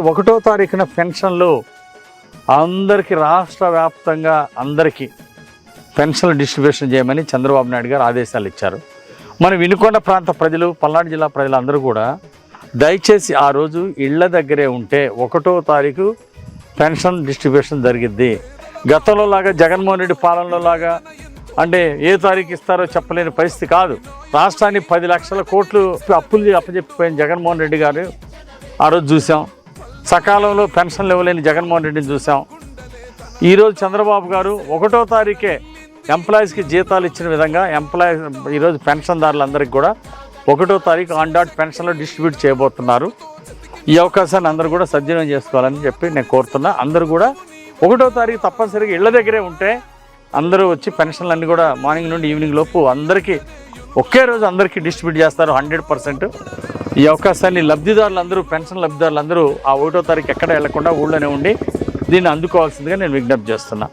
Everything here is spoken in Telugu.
ఒకటో తారీఖున పెన్షన్లు అందరికీ రాష్ట్ర వ్యాప్తంగా అందరికీ పెన్షన్లు డిస్ట్రిబ్యూషన్ చేయమని చంద్రబాబు నాయుడు గారు ఆదేశాలు ఇచ్చారు. మన వినుకొండ ప్రాంత ప్రజలు పల్నాడు జిల్లా ప్రజలందరూ కూడా దయచేసి ఆ రోజు ఇళ్ళ దగ్గరే ఉంటే ఒకటో తారీఖు పెన్షన్ డిస్ట్రిబ్యూషన్ జరిగిద్ది. గతంలో లాగా జగన్మోహన్ రెడ్డి పాలనలో లాగా అంటే ఏ తారీఖు ఇస్తారో చెప్పలేని పరిస్థితి కాదు. రాష్ట్రానికి పది లక్షల కోట్లు అప్పులు అప్పచెప్పిపోయిన జగన్మోహన్ రెడ్డి గారు ఆ రోజు చూసాం. సకాలంలో పెన్షన్లు ఇవ్వలేని జగన్మోహన్ రెడ్డిని చూసాం ఈరోజు చంద్రబాబు గారు ఒకటో తారీఖే ఎంప్లాయీస్కి జీతాలు ఇచ్చిన విధంగా ఎంప్లాయీస్ ఈరోజు పెన్షన్దారులందరికీ కూడా ఒకటో తారీఖు ఆన్ డాట్ పెన్షన్లు డిస్ట్రిబ్యూట్ చేయబోతున్నారు. ఈ అవకాశాన్ని అందరూ కూడా సద్వినియోగం చేసుకోవాలని చెప్పి నేను కోరుతున్నా. అందరూ కూడా ఒకటో తారీఖు తప్పనిసరిగా ఇళ్ళ దగ్గరే ఉంటే అందరూ వచ్చి పెన్షన్లు అన్నీ కూడా మార్నింగ్ నుండి ఈవినింగ్ లోపు అందరికీ ఒకే రోజు అందరికీ డిస్ట్రిబ్యూట్ చేస్తారు హండ్రెడ్ పర్సెంట్. ఈ అవకాశాన్ని లబ్ధిదారులందరూ పెన్షన్ లబ్ధిదారులందరూ ఆ ఒకటో తారీఖు ఎక్కడ వెళ్ళకుండా ఊళ్ళోనే ఉండి దీన్ని అందుకోవాల్సిందిగా నేను విజ్ఞప్తి చేస్తున్నా.